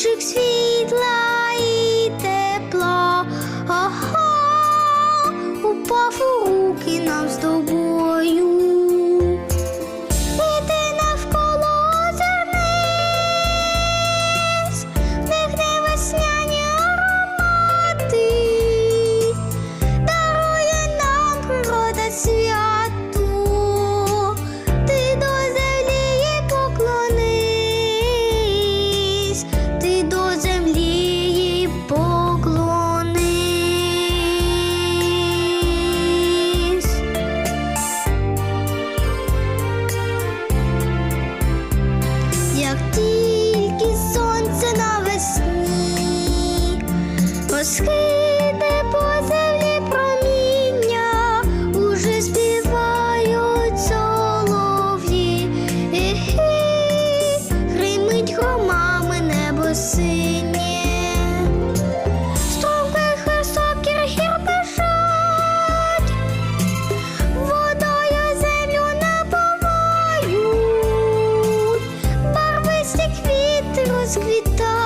лучик світла і тепла, ага, упав у руки нам здобув. розквітає.